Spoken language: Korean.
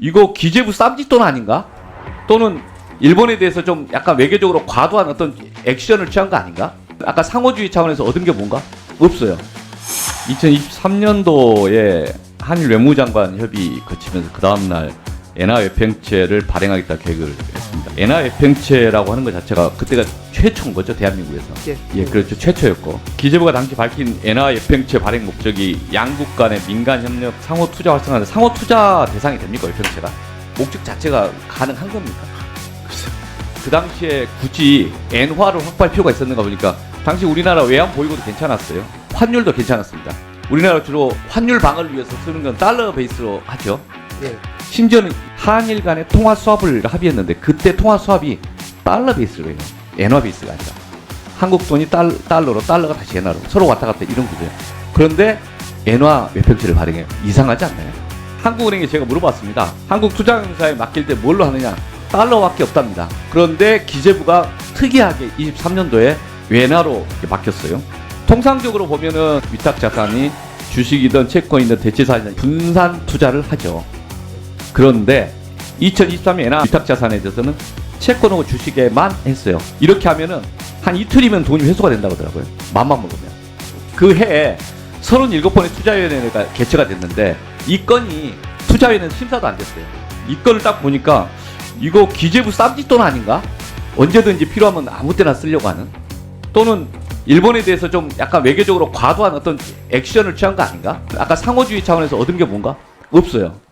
이거 기재부 쌈짓돈 아닌가? 또는 일본에 대해서 좀 약간 외교적으로 과도한 어떤 액션을 취한 거 아닌가? 아까 상호주의 차원에서 얻은 게 뭔가? 없어요. 2023년도에 한일 외무장관 협의 거치면서 그 다음날 엔화 외평채를 발행하겠다 계획을 했습니다. 엔화 외평채라고 하는 것 자체가 그때가 최초인 거죠 대한민국에서. 예. 예, 그렇죠. 최초였고 기재부가 당시 밝힌 엔화 외평채 발행 목적이 양국 간의 민간 협력 상호 투자 활성화는 상호 투자 대상이 됩니까 외평채가? 목적 자체가 가능한 겁니까? 그 당시에 굳이 엔화를 확보할 필요가 있었는가 보니까 당시 우리나라 외환 보유고도 괜찮았어요. 환율도 괜찮았습니다. 우리나라 주로 환율 방어를 위해서 쓰는 건 달러 베이스로 하죠. 예. 심지어는 한일 간의 통화 수합을 합의했는데 그때 통화 수합이 달러 베이스로 해요. 엔화 베이스가 아니라. 한국 돈이 달, 달러로 달러가 다시 엔화로 서로 왔다 갔다 이런 구조예요. 그런데 엔화 외평치를 발행해요. 이상하지 않나요? 한국은행에 제가 물어봤습니다. 한국 투자공사에 맡길 때 뭘로 하느냐? 달러밖에 없답니다. 그런데 기재부가 특이하게 23년도에 외화로 이렇게 맡겼어요. 통상적으로 보면은 위탁 자산이 주식이든 채권이든 대체사이든 분산 투자를 하죠. 그런데 2023년 엔화 위탁 자산에 대해서는 채권하고 주식에만 했어요. 이렇게 하면은 한 이틀이면 돈이 회수가 된다고 하더라고요. 맘만 먹으면. 그 해에 37번의 투자위원회가 개최가 됐는데 이 건이 투자위원회 심사도 안 됐어요. 이 건을 딱 보니까 이거 기재부 쌈짓돈 아닌가? 언제든지 필요하면 아무 때나 쓰려고 하는 또는 일본에 대해서 좀 약간 외교적으로 과도한 어떤 액션을 취한 거 아닌가? 아까 상호주의 차원에서 얻은 게 뭔가? 없어요.